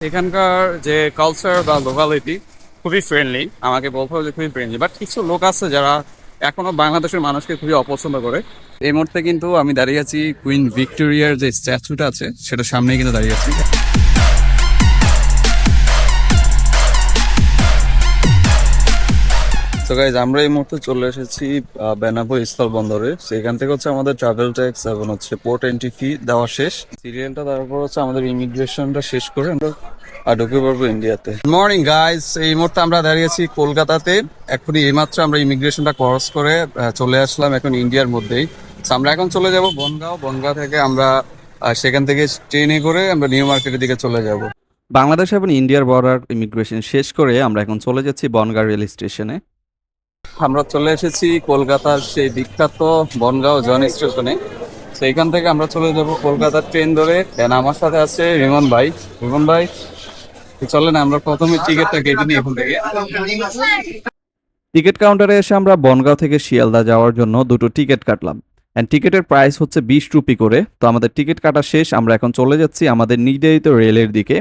এখানকার যে কালচার বা লোকালিটি খুবই ফ্রেন্ডলি আমাকে বলতে হবে যে খুবই ফ্রেন্ডলি বাট কিছু লোক আছে যারা এখনও বাংলাদেশের মানুষকে খুবই অপছন্দ করে। এই মুহূর্তে কিন্তু আমি দাঁড়িয়ে আছি কুইন ভিক্টোরিয়ার যে স্ট্যাচুটা আছে সেটা সামনেই কিন্তু দাঁড়িয়ে আছি। তো গাইজ আমরা এই মুহূর্তে চলে এসেছি আহ, বেনাপোল স্থল বন্দরে। সেখান থেকে হচ্ছে আমাদের ট্রাভেল ট্যাক্স এবং হচ্ছে পোর্ট এন্ট্রি ফি দেওয়া শেষ। সিরিয়ালটা তারপর হচ্ছে আমাদের ইমিগ্রেশনটা শেষ করে আমরা ঢুকে পড়ব ইন্ডিয়াতে মর্নিং গাইজ এই মুহূর্তে আমরা দাঁড়িয়েছি কলকাতাতে। এখনই এইমাত্র আমরা ইমিগ্রেশনটা ক্রস করে চলে আসলাম এখন ইন্ডিয়ার মধ্যেই। আমরা এখন চলে যাব বনগাঁও। বনগাঁও থেকে আমরা সেখান থেকে ট্রেনে করে আমরা নিউ মার্কেটের দিকে চলে যাব। বাংলাদেশ এবং ইন্ডিয়ার বর্ডার ইমিগ্রেশন শেষ করে আমরা এখন চলে যাচ্ছি বনগাঁ রেল স্টেশনে আমরা চলে এসেছি কলকাতার সেই বিখ্যাত বনগাঁও জন স্টেশনে। তো এখান থেকে আমরা চলে যাব কলকাতার ট্রেন ধরে। দেন আমার সাথে আছে রিমন ভাই। রিমন ভাই চলেন, আমরা প্রথমে টিকিটটা কেটে নিই এখন থেকে। টিকিট কাউন্টারে এসে আমরা বনগাঁও থেকে শিয়ালদা যাওয়ার জন্য দুটো টিকিট কাটলাম। অ্যান্ড টিকিটের প্রাইস হচ্ছে বিশ রুপি করে। তো আমাদের টিকিট কাটা শেষ, আমরা এখন চলে যাচ্ছি আমাদের নির্ধারিত রেলের দিকে।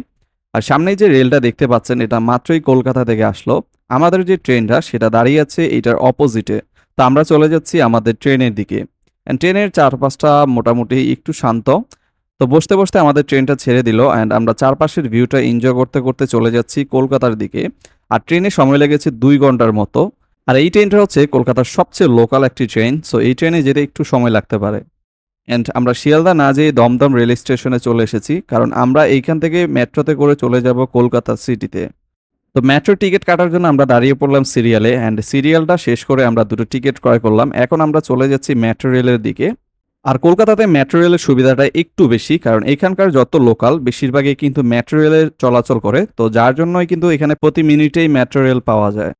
আর সামনেই যে রেলটা দেখতে পাচ্ছেন, এটা মাত্রই কলকাতা থেকে আসলো। আমাদের যে ট্রেনটা, সেটা দাঁড়িয়ে আছে এটার অপোজিটে তো আমরা চলে যাচ্ছি আমাদের ট্রেনের দিকে। অ্যান্ড ট্রেনের চারপাশটা মোটামুটি একটু শান্ত। তো বসতে বসতে আমাদের ট্রেনটা ছেড়ে দিল অ্যান্ড আমরা চারপাশের ভিউটা এনজয় করতে করতে চলে যাচ্ছি কলকাতার দিকে। আর ট্রেনে সময় লেগেছে দুই ঘণ্টার মতো। আর এই ট্রেনটা হচ্ছে কলকাতার সবচেয়ে লোকাল একটি ট্রেন সো এই ট্রেনে যেতে একটু সময় লাগতে পারে। অ্যান্ড আমরা শিয়ালদা না যেয়ে দমদম রেল স্টেশনে চলে এসেছি, কারণ আমরা এইখান থেকে মেট্রোতে করে চলে যাব কলকাতা সিটিতে। তো মেট্রো টিকিট কাটার জন্য আমরা দাঁড়িয়ে পড়লাম সিরিয়ালে অ্যান্ড সিরিয়ালটা শেষ করে আমরা দুটো টিকিট ক্রয় করলাম। এখন আমরা চলে যাচ্ছি মেট্রো রেলের দিকে। আর কলকাতাতে মেট্রো রেলের সুবিধাটা একটু বেশি, কারণ এখানকার যত লোকাল বেশিরভাগই কিন্তু মেট্রো রেলে চলাচল করে, তো যার জন্যই কিন্তু এখানে প্রতি মিনিটেই মেট্রো রেল পাওয়া যায়।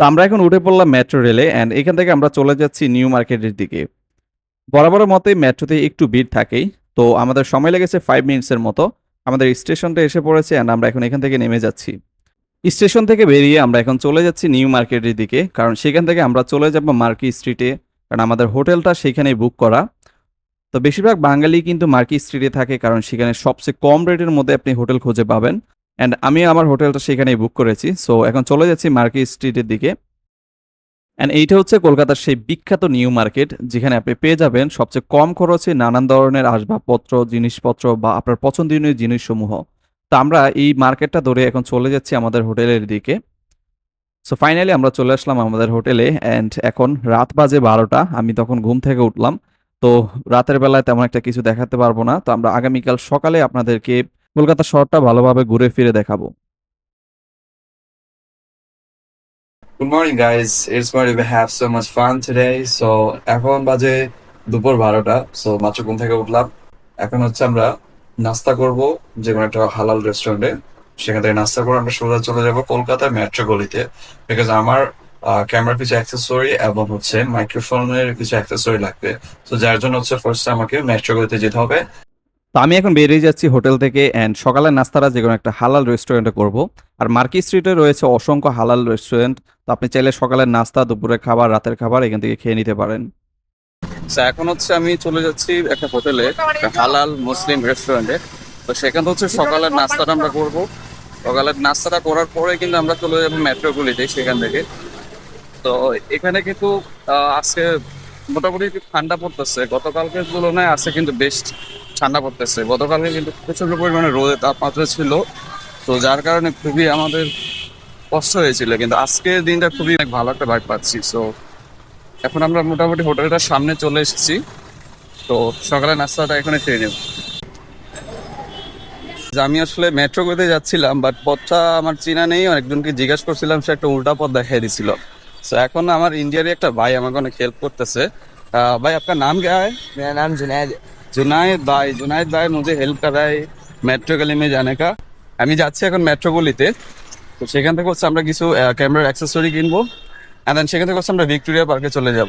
তো আমরা এখন উঠে পড়লাম মেট্রো রেলে অ্যান্ড এখান থেকে আমরা চলে যাচ্ছি নিউ মার্কেটের দিকে। বরাবরের মতে মেট্রোতে একটু ভিড় থাকেই, তো আমাদের সময় লেগেছে ফাইভ মিনিটসের মতো। আমাদের স্টেশনটা এসে পড়েছে অ্যান্ড আমরা এখন এখান থেকে নেমে যাচ্ছি। স্টেশন থেকে বেরিয়ে আমরা এখন চলে যাচ্ছি নিউ মার্কেটের দিকে, কারণ সেখান থেকে আমরা চলে যাব মার্কি স্ট্রিটে, কারণ আমাদের হোটেলটা সেখানেই বুক করা। তো বেশিরভাগ বাঙালি কিন্তু মার্কি স্ট্রিটে থাকে, কারণ সেখানে সবচেয়ে কম রেটের মধ্যে আপনি হোটেল খুঁজে পাবেন। অ্যান্ড আমি আমার হোটেলটা সেখানেই বুক করেছি। সো এখন চলে যাচ্ছি মার্কি স্ট্রিটের দিকে। অ্যান্ড এইটা হচ্ছে কলকাতার সেই বিখ্যাত নিউ মার্কেট, যেখানে আপনি পেয়ে যাবেন সবচেয়ে কম খরচে নানান ধরনের আসবাবপত্র, জিনিসপত্র বা আপনার পছন্দনীয় জিনিসসমূহ। তো আমরা এই মার্কেটটা ধরে এখন চলে যাচ্ছি আমাদের হোটেলের দিকে। সো ফাইনালি আমরা চলে আসলাম আমাদের হোটেলে অ্যান্ড এখন রাত বাজে বারোটা আমি তখন ঘুম থেকে উঠলাম। তো রাতের বেলায় তেমন একটা কিছু দেখাতে পারব না তো আমরা আগামীকাল সকালে আপনাদেরকে কলকাতা শহরটা ভালোভাবে ঘুরে ফিরে দেখাবো। Good morning guys, it's going to have so much fun today. So এখন বাজে দুপুর বারোটা সো মাত্র ঘুম থেকে উঠলাম। এখন হচ্ছে আমরা নাস্তা করব যে কোনো একটা হালাল রেস্টুরেন্টে সেখান থেকে নাস্তা করে আমরা সোজা চলে যাব কলকাতার মেট্রো গলিতে। বিকজ আমার ক্যামেরার কিছু অ্যাক্সেসরি এবং হচ্ছে মাইক্রোফোনের কিছু অ্যাক্সেসরি লাগবে। তো যার জন্য হচ্ছে ফার্স্ট আমাকে মেট্রো গলিতে যেতে হবে। আমি এখন বেরিয়ে যাচ্ছি হোটেল থেকে অ্যান্ড সকালের নাস্তাটা যে কোনো একটা হালাল রেস্টুরেন্টে করব। আর মার্কি স্ট্রিটে রয়েছে অসংখ্য হালাল রেস্টুরেন্ট তো আপনি চাইলে সকালের নাস্তা, দুপুরের খাবার, রাতের খাবার এখান থেকে খেয়ে নিতে পারেন। So, এখন হচ্ছে আমি চলে যাচ্ছি একটা হোটেলে হালাল মুসলিম রেস্টুরেন্টে তো সেখানে হচ্ছে সকালের নাস্তাটা আমরা করব। সকালের নাস্তাটা করার পরে কিন্তু আমরা চলে যাব মেট্রোগুলিতে সেখান থেকে। তো এখানে কিন্তু আজকে মোটামুটি ঠান্ডা পড়তেছে। গতকালকের তুলনায় আজকে কিন্তু বেশ ঠান্ডা পড়তেছে। গতকালকে কিন্তু প্রচণ্ড পরিমাণে রোদের তাপমাত্রা ছিল। তো যার কারণে খুবই আমাদের কষ্ট হয়েছিল কিন্তু আজকের দিনটা খুবই ভালো একটা ভাইব পাচ্ছি। সো এখন আমরা মোটামুটি হোটেলটার সামনে চলে এসেছি তো সকালে নাস্তাটা এখানে খেয়ে নেব যে আমি আসলে মেট্রো করতে যাচ্ছিলাম বাট পথটা আমার চেনা নেই একজনকে জিজ্ঞাসা করছিলাম সে একটা উল্টা পথ দেখাই দিছিল তো এখন আমার ইন্ডিয়ারই একটা ভাই আমাকে অনেক হেল্প করতেছে আহ, भाई आपका नाम क्या है मेरा नाम जुनैद जुनायद भाई जुनायद भाई मुझे हेल्प कर रहा है মেট্রো গলি মে জানে কা আমি যাচ্ছি এখন মেট্রো গলিতে তো সেখান থেকে হচ্ছে আমরা কিছু ক্যামেরার অ্যাক্সেসরি কিনবো অ্যান্ড দেন সেখান থেকে আমরা ভিক্টোরিয়া পার্কে চলে যাব।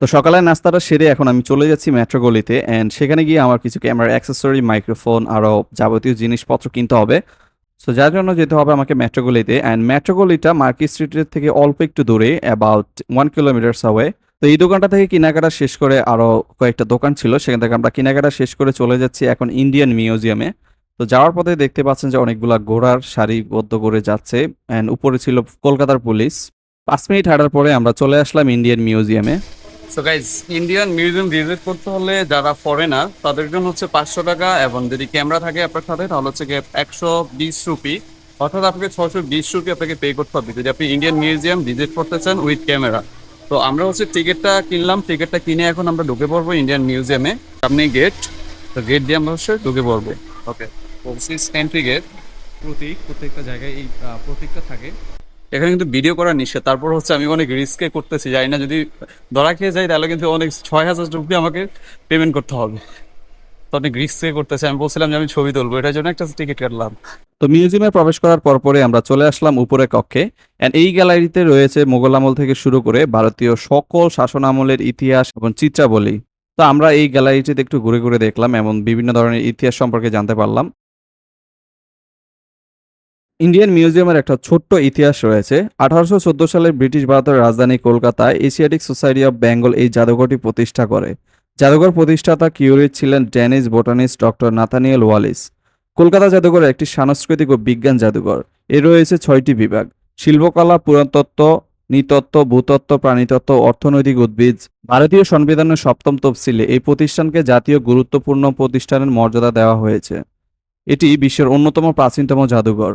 তো সকালের নাস্তাটা সেরে এখন আমি চলে যাচ্ছি মেট্রো গলিতে অ্যান্ড সেখানে গিয়ে আমার কিছু ক্যামেরা অ্যাক্সেসরি মাইক্রোফোন আরও যাবতীয় জিনিসপত্র কিনতে হবে। সো যার জন্য যেতে হবে আমাকে মেট্রো গলিতে অ্যান্ড মেট্রো গলিটা মার্কেট স্ট্রিটের থেকে অল্প একটু দূরে অ্যাবাউট ওয়ান কিলোমিটার্স আওয়ে তো এই দোকানটা থেকে কেনাকাটা শেষ করে আরও কয়েকটা দোকান ছিল, সেখান থেকে আমরা কেনাকাটা শেষ করে চলে যাচ্ছি এখন ইন্ডিয়ান মিউজিয়ামে তো যাওয়ার পথে দেখতে পাচ্ছেন যে অনেকগুলা ঘোড়ার সারিবদ্ধ করে যাচ্ছে অ্যান্ড উপরে ছিল কলকাতার পুলিশ। পাঁচ মিনিট হাঁটার পরে আমরা চলে আসলাম ইন্ডিয়ান মিউজিয়ামে so guys Indian museum visit করতে হলে যারা ফরেনার তাদের জন্য হচ্ছে পাঁচশো টাকা এবং যদি ক্যামেরা থাকে আপনার সাথে, তাহলে হচ্ছে একশো বিশ রুপি অর্থাৎ আপনাকে ছশো বিশ রুপি আপনাকে পে করতে হবে। যদি আপনি ইন্ডিয়ান মিউজিয়াম ভিজিট করতে চান উইথ ক্যামেরা তো আমরা হচ্ছে টিকিটটা কিনলাম টিকিটটা কিনে এখন আমরা ঢুকে পড়ব ইন্ডিয়ান মিউজিয়ামে সামনে গেট তো গেট দিয়ে আমরা হচ্ছে ঢুকে পড়ব। ওকে এন্ট্রি গেট প্রতীক প্রত্যেকটা জায়গায় এই প্রতীকটা থাকে। এখানে কিন্তু ভিডিও করা নিষেধ। তারপর হচ্ছে আমি অনেক রিস্কে করতেছি, জানি না, যদি ধরা খেয়ে যাই তাহলে কিন্তু অনেক ছয় হাজার রুপি আমাকে পেমেন্ট করতে হবে। তো অনেক রিস্কে করতেছি। আমি বলছিলাম যে আমি ছবি তুলবো, এটার জন্য একটা টিকিট কাটলাম। তো মিউজিয়ামে প্রবেশ করার পরপরে আমরা চলে আসলাম উপরে কক্ষে। অ্যান্ড এই গ্যালারিতে রয়েছে মোগল আমল থেকে শুরু করে ভারতীয় সকল শাসন আমলের ইতিহাস এবং চিত্রাবলী। তো আমরা এই গ্যালারিটিতে একটু ঘুরে ঘুরে দেখলাম এবং বিভিন্ন ধরনের ইতিহাস সম্পর্কে জানতে পারলাম। ইন্ডিয়ান মিউজিয়ামের একটা ছোট্ট ইতিহাস রয়েছে। আঠারোশো চোদ্দ সালে ব্রিটিশ ভারতের রাজধানী কলকাতায় এশিয়াটিক সোসাইটি অফ বেঙ্গল এই জাদুঘরটি প্রতিষ্ঠা করে। জাদুঘর প্রতিষ্ঠাতা কিউরিট ছিলেন Danish botanist doctor Nathaniel Wallis. Kolkata জাদুঘর একটি সাংস্কৃতিক ও বিজ্ঞান জাদুঘর। এর রয়েছে ছয়টি বিভাগ। শিল্পকলা পুরাতত্ত্ব নৃতত্ত্ব, ভূতত্ত্ব, প্রাণীতত্ত্ব, অর্থনৈতিক উদ্ভিদ। ভারতীয় সংবিধানের সপ্তম তফসিলে এই প্রতিষ্ঠানকে জাতীয় গুরুত্বপূর্ণ প্রতিষ্ঠানের মর্যাদা দেওয়া হয়েছে। এটি বিশ্বের অন্যতম প্রাচীনতম জাদুঘর।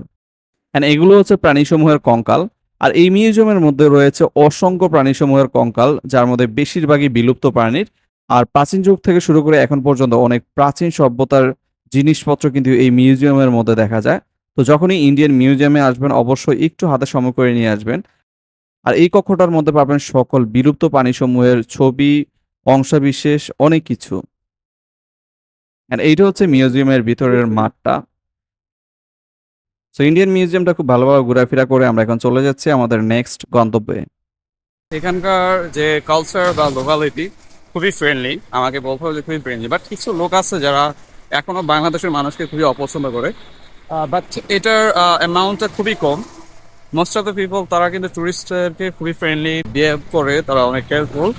অ্যান্ড এগুলো হচ্ছে প্রাণীসমূহের কঙ্কাল। আর এই মিউজিয়ামের মধ্যে রয়েছে অসংখ্য প্রাণীসমূহের কঙ্কাল, যার মধ্যে বেশিরভাগই বিলুপ্ত প্রাণীর। আর প্রাচীন যুগ থেকে শুরু করে এখন পর্যন্ত অনেক প্রাচীন সভ্যতার জিনিসপত্র কিন্তু এই মিউজিয়ামের মধ্যে দেখা যায়। তো যখনই ইন্ডিয়ান মিউজিয়ামে আসবেন, অবশ্যই একটু হাতে সময় করে নিয়ে আসবেন। আর এই কক্ষটার মধ্যে পাবেন সকল বিলুপ্ত প্রাণীসমূহের ছবি, অংশবিশেষ, অনেক কিছু। এইটা হচ্ছে মিউজিয়ামের ভিতরের মাঠটা। সো ইন্ডিয়ান মিউজিয়ামটা খুব ভালোভাবে ঘোরাফেরা করে আমরা এখন চলে যাচ্ছি আমাদের নেক্সট গন্তব্যে। এখানকার যে কালচার বা লোকালিটি খুবই ফ্রেন্ডলি আমাকে বলতে হবে খুবই ফ্রেন্ডলি বাট কিছু লোক আছে যারা এখনও বাংলাদেশের মানুষকে খুবই অপছন্দ করে। বাট এটার অ্যামাউন্টটা খুবই কম। মোস্ট অফ দ্য পিপল তারা কিন্তু টুরিস্টদেরকে খুবই ফ্রেন্ডলি বিহেভ করে, তারা অনেক হেল্পফুল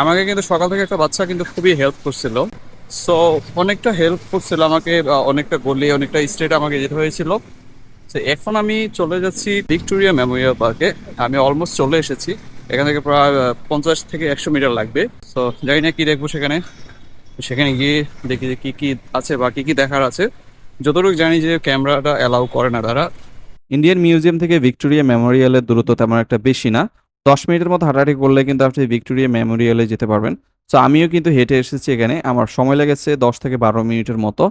আমাকে কিন্তু সকাল থেকে একটা বাচ্চা কিন্তু খুবই হেল্প করছিল। সো অনেকটা হেল্প করছিল আমাকে অনেকটা গলি, অনেকটা স্টেট আমাকে যেতে হয়েছিল। এখন আমি চলে যাচ্ছি ভিক্টোরিয়া মেমোরিয়াল পার্কে। আমি অলমোস্ট চলে এসেছি। এখান থেকে প্রায় পঞ্চাশ থেকে একশো মিটার লাগবে। তো জানি না কি দেখব সেখানে। সেখানে গিয়ে দেখি যে কি কি আছে বা কি কি দেখার আছে। যতটুকু জানি যে ক্যামেরাটা অ্যালাউ করে না তারা। ইন্ডিয়ান মিউজিয়াম থেকে ভিক্টোরিয়া মেমোরিয়ালের দূরত্ব তেমন একটা বেশি না। দশ মিনিটের মতো হাঁটাহাঁটি করলে কিন্তু আপনি ভিক্টোরিয়া মেমোরিয়ালে যেতে পারবেন। তো আমিও কিন্তু হেঁটে এসেছি এখানে। আমার সময় লেগেছে দশ থেকে বারো মিনিটের মতো।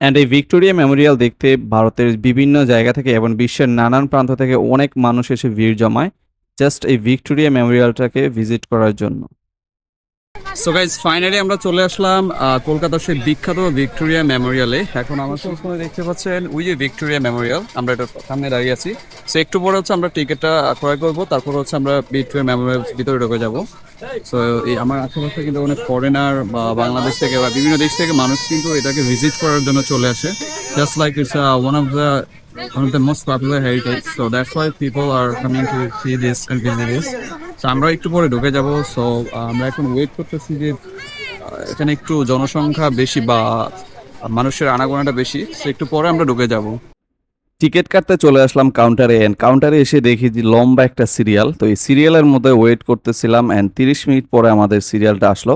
অ্যান্ড এই ভিক্টোরিয়া মেমোরিয়াল দেখতে ভারতের বিভিন্ন জায়গা থেকে এবং বিশ্বের নানান প্রান্ত থেকে অনেক মানুষ এসে ভিড় জমায় জাস্ট এই ভিক্টোরিয়া মেমোরিয়ালটাকে ভিজিট করার জন্য। সো গাইজ ফাইনালি আমরা চলে আসলাম কলকাতার সেই বিখ্যাত ভিক্টোরিয়া মেমোরিয়ালে। এখন আমার সামনে দেখতে পাচ্ছেন যে ভিক্টোরিয়া মেমোরিয়াল, আমরা এটা সামনে দাঁড়িয়ে আছি। সো একটু পরে হচ্ছে আমরা টিকিটটা ক্রয় করব, তারপর হচ্ছে আমরা ভিক্টোরিয়া মেমোরিয়াল ভিতরে ঢুকে যাব। সো এই আমার আশেপাশে কিন্তু অনেক ফরেনার বা বাংলাদেশ থেকে বা বিভিন্ন দেশ থেকে মানুষ কিন্তু এটাকে ভিজিট করার জন্য চলে আসে। Just like it's one of the one of the most popular heritage, so that's why people are coming to see this and আমরা একটু পরে ঢুকে যাব। সো আমরা এখন ওয়েট করতেছি যে এখানে একটু জনসংখ্যা বেশি বা মানুষের আনাগোনাটা বেশি। সো একটু পরে আমরা ঢুকে যাব। টিকিট কাটতে চলে আসলাম কাউন্টারে অ্যান্ড কাউন্টারে এসে দেখি যে লম্বা একটা সিরিয়াল তো এই সিরিয়ালের মধ্যে ওয়েট করতেছিলাম অ্যান্ড তিরিশ মিনিট পরে আমাদের সিরিয়ালটা আসলো।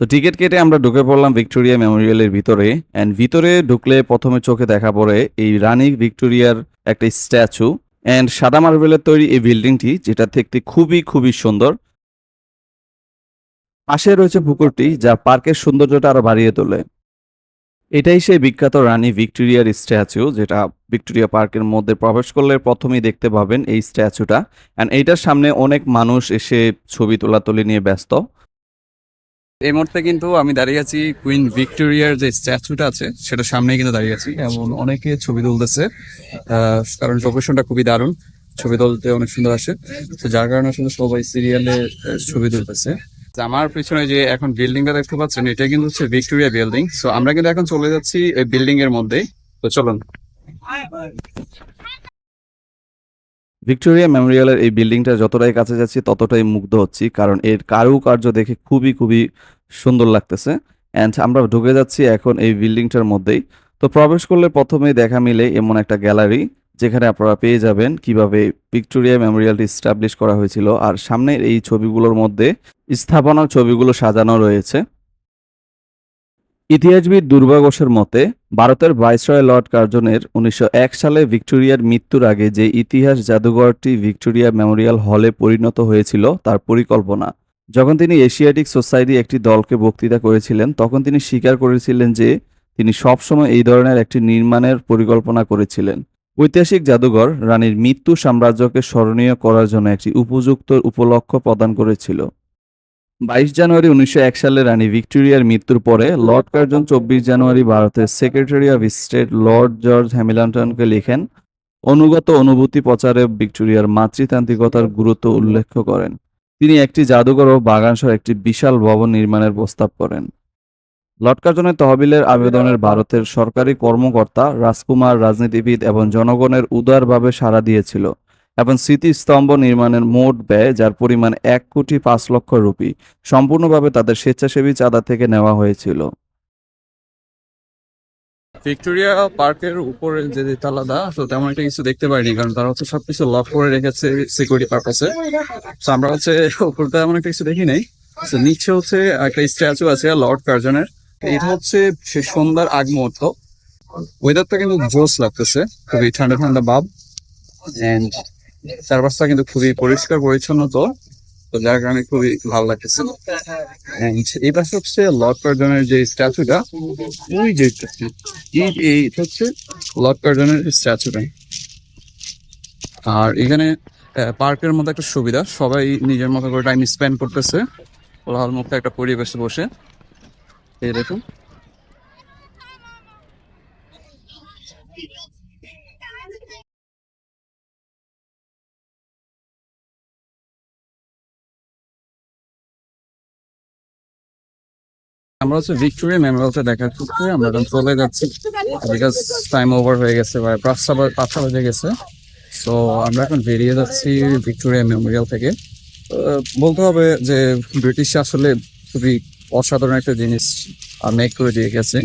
তো টিকিট কেটে আমরা ঢুকে পড়লাম ভিক্টোরিয়া মেমোরিয়ালের ভিতরে। অ্যান্ড ভিতরে ঢুকলে প্রথমে চোখে দেখা পড়ে এই রানী ভিক্টোরিয়ার একটা স্ট্যাচু অ্যান্ড সাদা মার্বেলের তৈরি এই বিল্ডিংটি যেটা দেখতে খুবই খুবই সুন্দর পাশে রয়েছে পুকুরটি, যা পার্কের সৌন্দর্যটা আরও বাড়িয়ে তোলে। এটাই সেই বিখ্যাত রানী ভিক্টোরিয়ার স্ট্যাচু, যেটা ভিক্টোরিয়া পার্কের মধ্যে প্রবেশ করলে প্রথমেই দেখতে পাবেন এই স্ট্যাচুটা। অ্যান্ড এইটার সামনে অনেক মানুষ এসে ছবি তোলা তোলাতুলি নিয়ে ব্যস্ত। এই মুহূর্তে কিন্তু আমি দাঁড়িয়ে আছি কুইন ভিক্টোরিয়ার যে স্ট্যাচুটা আছে সেটা সামনেই কিন্তু দাঁড়িয়ে আছি। এমন অনেকে ছবি তুলতেছে কারণ লোকেশনটা খুবই দারুণ। ছবি তুলতে অনেক সুন্দর আসে। তো যার কারণে আসলে সবাই সিরিয়ালে ছবি তুলতেছে। আমার পিছনে যে এখন বিল্ডিংটা দেখতে পাচ্ছেন, এটা কিন্তু হচ্ছে ভিক্টোরিয়া বিল্ডিং সো আমরা কিন্তু এখন চলে যাচ্ছি এই বিল্ডিং এর মধ্যে তো চলুন। ভিক্টোরিয়া মেমোরিয়ালের এই বিল্ডিংটা যতটাই কাছে যাচ্ছি, ততটাই মুগ্ধ হচ্ছি, কারণ এর কারুকার্য দেখে খুবই খুবই সুন্দর লাগতেছে। অ্যান্ড আমরা ঢুকে যাচ্ছি এখন এই বিল্ডিংটার মধ্যেই। তো প্রবেশ করলে প্রথমেই দেখা মিলে এমন একটা গ্যালারি, যেখানে আপনারা পেয়ে যাবেন কীভাবে ভিক্টোরিয়া মেমোরিয়ালটি স্টাবলিশ করা হয়েছিল। আর সামনের এই ছবিগুলোর মধ্যে স্থাপনার ছবিগুলো সাজানো রয়েছে। ইতিহাসবিদ দুর্বাঘোষের মতে, ভারতের ভাইসরয় লর্ড কার্জনের উনিশশো এক সালে ভিক্টোরিয়ার মৃত্যুর আগে যে ইতিহাস জাদুঘরটি ভিক্টোরিয়া মেমোরিয়াল হলে পরিণত হয়েছিল তার পরিকল্পনা। যখন তিনি এশিয়াটিক সোসাইটি একটি দলকে বক্তৃতা করেছিলেন, তখন তিনি স্বীকার করেছিলেন যে তিনি সবসময় এই ধরনের একটি নির্মাণের পরিকল্পনা করেছিলেন। ঐতিহাসিক জাদুঘর রানীর মৃত্যু সাম্রাজ্যকে স্মরণীয় করার জন্য একটি উপযুক্ত উপলক্ষ প্রদান করেছিল। বাইশ জানুয়ারি উনিশশো এক সালে রানী ভিক্টোরিয়ার মৃত্যুর পরে লর্ড কার্জন চব্বিশ জানুয়ারি ভারতের secretary of state Lord George হ্যামিল্টনকে লিখেন, অনুগত অনুভূতি প্রচারে ভিক্টোরিয়ার মাতৃতান্ত্রিকতার গুরুত্ব উল্লেখ করেন। তিনি একটি জাদুঘর ও বাগানসহ একটি বিশাল ভবন নির্মাণের প্রস্তাব করেন। লর্ড কার্জনের তহবিলের আবেদনের ভারতের সরকারি কর্মকর্তা রাজকুমার, রাজনীতিবিদ এবং জনগণের উদারভাবে সাড়া দিয়েছিল। এবং স্মৃতিস্তম্ভ নির্মাণের মোট ব্যয়, যার পরিমাণ এক কোটি পাঁচ লক্ষ রুপি, সম্পূর্ণভাবে তাদের স্বেচ্ছাসেবী চাঁদা থেকে নেওয়া হয়েছিল। ভিক্টোরিয়া পার্কের উপরে যে তালাদা তো তেমন একটা কিছু দেখতে পাইনি, কারণ তারা হচ্ছে সবকিছু লক করে রেখেছে সিকিউরিটি পারপাসে আমরা হচ্ছে উপরটা এমন একটা কিছু দেখি নাই। নিচে হচ্ছে একটা স্ট্যাচু আছে লর্ড কার্জনের এটা হচ্ছে সে সন্ধ্যার আগ মুহূর্ত। ওয়েদারটা কিন্তু জোস লাগতেছে, খুবই ঠান্ডা ঠান্ডা ভাব। এন্ড চারপাশটা কিন্তু খুবই পরিষ্কার, পরিচ্ছন্ন তো। তো যার কারণে খুবই ভালো লাগতেছে। And এই পাশে হচ্ছে লর্ড কার্জনের যে স্ট্যাচুটা ওই যে এই হচ্ছে লর্ড কার্জনের স্ট্যাচুটা আর এখানে পার্কের মতো একটা সুবিধা, সবাই নিজের মতো করে টাইম স্পেন্ড করতেছে। কোলাহল মুক্ত একটা পরিবেশে বসে। এই দেখুন। আমরা হচ্ছে ভিক্টোরিয়া মেমোরিয়ালটা দেখার ক্ষেত্রে আমরা এখন চলে যাচ্ছি। বিকজ টাইম ওভার হয়ে গেছে, বা পাঁচটা পাঁচটা বেজে গেছে। সো আমরা এখন বেরিয়ে যাচ্ছি ভিক্টোরিয়া মেমোরিয়াল থেকে। বলতে হবে যে ব্রিটিশ আসলে খুবই অসাধারণ একটা জিনিস মেক করে দিয়ে গেছে।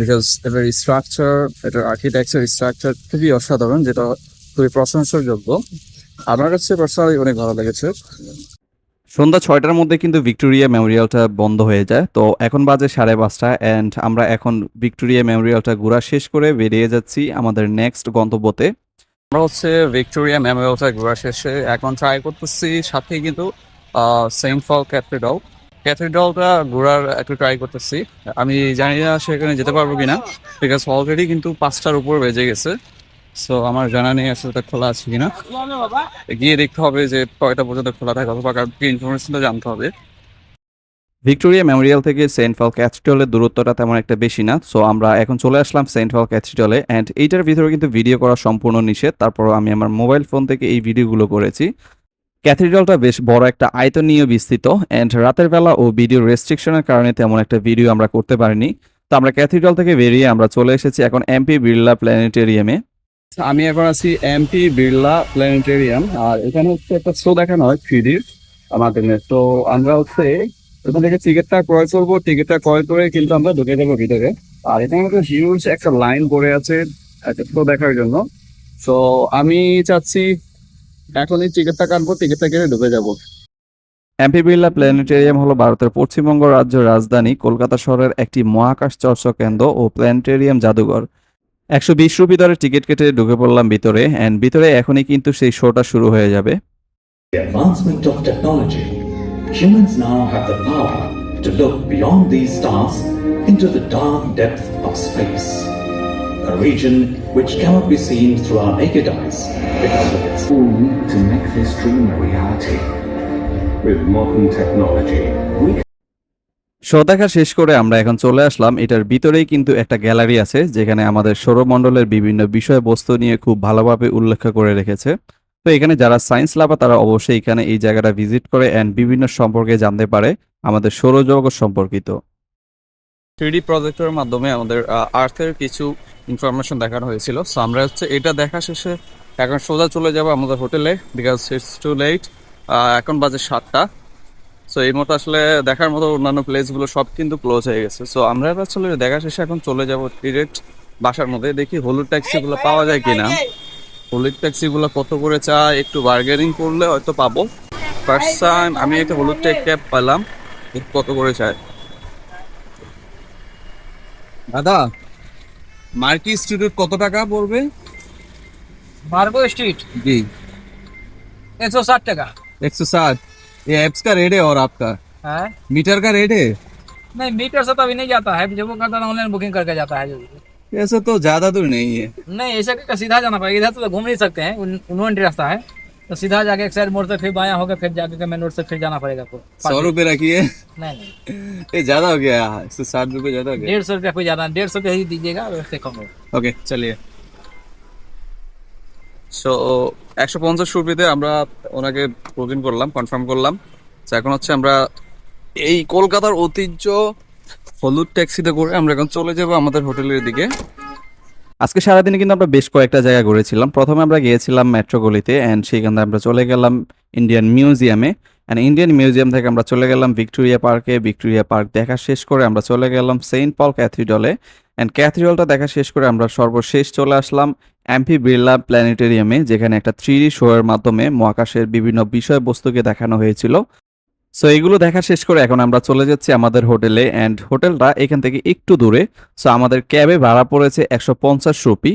বিকজ এটার স্ট্রাকচার এটার আর্কিটেকচার স্ট্রাকচার খুবই অসাধারণ, যেটা খুবই প্রশংসাযোগ্য। আমার কাছে পার্সোনালি অনেক ভালো লেগেছে। সন্ধ্যা ছয়টার মধ্যে কিন্তু ভিক্টোরিয়া মেমোরিয়ালটা বন্ধ হয়ে যায়। তো এখন বাজে সাড়ে পাঁচটা অ্যান্ড আমরা এখন ভিক্টোরিয়া মেমোরিয়ালটা ঘোরা শেষ করে বেরিয়ে যাচ্ছি আমাদের নেক্সট গন্তব্যতে। আমরা হচ্ছে ভিক্টোরিয়া মেমোরিয়ালটা ঘোরা শেষে এখন ট্রাই করতেছি সাথে কিন্তু সেন্ট ফল ক্যাথেড্রাল। ক্যাথেড্রালটা ঘোরার একটু ট্রাই করতেছি। আমি জানি না সেখানে যেতে পারব কিনা বিকজ অলরেডি কিন্তু পাঁচটার উপর বেজে গেছে। সো আমার জানা নেই আসলে খোলা আছে কিনা। গিয়ে দেখতে হবে যে কয়টা পর্যন্ত খোলা থাকে অথবা কাউকে ইনফরমেশনটা জানতে হবে। ভিক্টোরিয়া মেমোরিয়াল থেকে সেন্ট ফল ক্যাথিড্রালের দূরত্বটা তেমন একটা বেশি না। সো আমরা এখন চলে আসলাম সেন্ট ফল ক্যাথিড্রালে অ্যান্ড এইটার ভিতরে কিন্তু ভিডিও করা সম্পূর্ণ নিষেধ। তারপর আমি আমার মোবাইল ফোন থেকে এই ভিডিওগুলো করেছি। ক্যাথিড্রালটা বেশ বড় একটা আয়তনীয় বিস্তৃত অ্যান্ড রাতের বেলা ও ভিডিও রেস্ট্রিকশনের কারণে তেমন একটা ভিডিও আমরা করতে পারিনি। তো আমরা ক্যাথিড্রাল থেকে বেরিয়ে আমরা চলে এসেছি এখন এমপি বিড়লা প্ল্যানেটেরিয়ামে আমি এখন আছি এমপি বিড়লা প্ল্যানেটেরিয়াম আর এখানে হচ্ছে একটা শো দেখানো হয় থ্রি ডির মাধ্যমে তো আমরা হচ্ছে ওখান থেকে টিকিটটা ক্রয় করব টিকিটটা ক্রয় করে কিন্তু আমরা ঢুকে যাব ভিতরে। আর এখানে কিন্তু হিউজ একটা লাইন পড়ে আছে, একটা শো দেখার জন্য। তো আমি চাচ্ছি এখনই টিকিটটা কাটবো টিকিটটা কেটে ঢুকে যাব। এমপি বিড়লা প্ল্যানেটেরিয়াম হলো ভারতের পশ্চিমবঙ্গ রাজ্যের রাজধানী, কলকাতা শহরের একটি মহাকাশ চর্চা কেন্দ্র ও প্ল্যানেটেরিয়াম জাদুঘর। একশো বিশ রুপি দরে টিকিট কেটে ঢুকে পড়লাম ভিতরে অ্যান্ড ভিতরে এখনই কিন্তু সেই শোটা শুরু হয়ে যাবে advancement of technology, humans now have the power to look beyond these stars into the dark depth of space, a region which cannot be seen through our naked eyes because of its all need to make this dream a reality. With modern technology, we show দেখা শেষ করে আমরা এখন চলে আসলাম। এটার ভিতরেই কিন্তু একটা গ্যালারি আছে, যেখানে আমাদের সৌরমণ্ডলের বিভিন্ন বিষয়বস্তু নিয়ে খুব ভালোভাবে উল্লেখ করে রেখেছে। তো এখানে যারা সায়েন্স লাভা তারা অবশ্যই এখানে এই জায়গাটা ভিজিট করে অ্যান্ড বিভিন্ন সম্পর্কে জানতে পারে আমাদের সৌরজগৎ সম্পর্কিত। থ্রিডি প্রজেক্টের মাধ্যমে আমাদের আর্থের কিছু ইনফরমেশন দেখানো হয়েছিল। সো আমরা হচ্ছে এটা দেখা শেষে এখন সোজা চলে যাব আমাদের হোটেলে বিকজ ইটস টু লেট এখন বাজে সাতটা। সো এই মতো আসলে দেখার মতো অন্যান্য প্লেসগুলো সব কিন্তু ক্লোজ হয়ে গেছে। সো আমরা আসলে দেখা শেষে এখন চলে যাব ডিরেক্ট বাসার মধ্যে। দেখি হলুদ ট্যাক্সিগুলো পাওয়া যায় কিনা। হলুদ ট্যাক্সিগুলো কত করে চায়? একটু বার্গেনিং করলে হয়তো পাবো। ফার্স্ট টাইম আমি একটা হলুদ ট্যাক ক্যাব পেলাম। কত করে চায়? দাদা মার্কি স্ট্রিট কত টাকা পড়বে? Margo street ji. একশো ষাট টাকা। একশো ষাট। ये एप्स का रेट है और आपका? हाँ? है? मीटर का रेट है? नहीं मीटर से तो अभी नहीं जाता है। जब वो करता है ऑनलाइन बुकिंग करके जाता है। जो ऐसा तो ज़्यादा दूर नहीं है। नहीं ऐसा करके सीधा जाना पड़ेगा। इधर तो घूम नहीं सकते हैं। उन्होंने रास्ता है। तो सीधा जाके एक साइड मोड़ से फिर बाया होकर फिर जाके मेन रोड से फिर जाना पड़ेगा आपको। सौ रुपये रखिए नहीं नहीं। ये ज़्यादा हो गया। एक सौ रुपये ज़्यादा डेढ़ सौ रुपया कोई ज़्यादा डेढ़ सौ रुपया ही दीजिएगा उससे कम ओके चलिए। সো একশো পঞ্চাশ রুপিতে আমরা ওনাকে বুকিং করলাম কনফার্ম করলাম। তো এখন হচ্ছে আমরা এই কলকাতার ঐতিহ্য হলুদ ট্যাক্সিতে করে আমরা এখন চলে যাব আমাদের হোটেলের দিকে। আজকে সারাদিনে কিন্তু আমরা বেশ কয়েকটা জায়গা ঘুরেছিলাম। প্রথমে আমরা গিয়েছিলাম মেট্রো গলিতে অ্যান্ড সেখানে আমরা চলে গেলাম ইন্ডিয়ান মিউজিয়ামে অ্যান্ড ইন্ডিয়ান মিউজিয়াম থেকে আমরা চলে গেলাম ভিক্টোরিয়া পার্কে ভিক্টোরিয়া পার্ক দেখা শেষ করে আমরা চলে গেলাম সেন্ট পল ক্যাথিড্রলে অ্যান্ড ক্যাথিড্রলটা দেখা শেষ করে আমরা সর্বশেষ চলে আসলাম অ্যাম্পি বিড়লা প্ল্যানেটেরিয়ামে, যেখানে একটা থ্রি ডি শো এর মাধ্যমে মহাকাশের বিভিন্ন বিষয়বস্তুকে দেখানো হয়েছিল। সো, এগুলো দেখা শেষ করে এখন আমরা চলে যাচ্ছি আমাদের হোটেলে, অ্যান্ড হোটেলটা এখান থেকে একটু দূরে। সো, আমাদের ক্যাবে ভাড়া পড়েছে একশো পঞ্চাশ রুপি।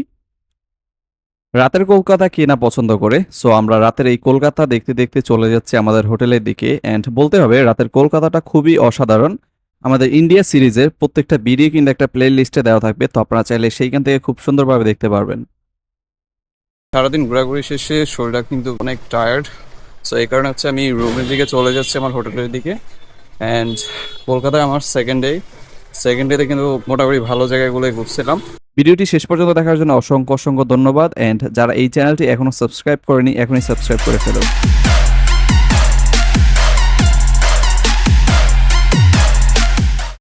রাতের কলকাতা কে না পছন্দ করে? সো, আমরা রাতের এই কলকাতা দেখতে দেখতে চলে যাচ্ছি আমাদের হোটেলের দিকে, অ্যান্ড বলতে হবে রাতের কলকাতাটা খুবই অসাধারণ। আমাদের ইন্ডিয়া সিরিজের প্রত্যেকটা ভিডিও কিন্তু একটা প্লে লিস্টে দেওয়া থাকবে, তো আপনারা চাইলে সেইখান থেকে খুব সুন্দরভাবে দেখতে পারবেন। সারাদিন ঘোরাঘুরি শেষে শরীরটা কিন্তু অনেক টায়ার্ড সো এই কারণে হচ্ছে আমি রুমের দিকে চলে যাচ্ছি আমার হোটেলের দিকে। অ্যান্ড কলকাতায় আমার সেকেন্ড ডে সেকেন্ড ডেতে কিন্তু মোটামুটি ভালো জায়গাগুলোই ঘুরছিলাম। ভিডিওটি শেষ পর্যন্ত দেখার জন্য অসংখ্য অসংখ্য ধন্যবাদ। অ্যান্ড যারা এই চ্যানেলটি এখনও সাবস্ক্রাইব করেনি, এখনই সাবস্ক্রাইব করে ফেলো।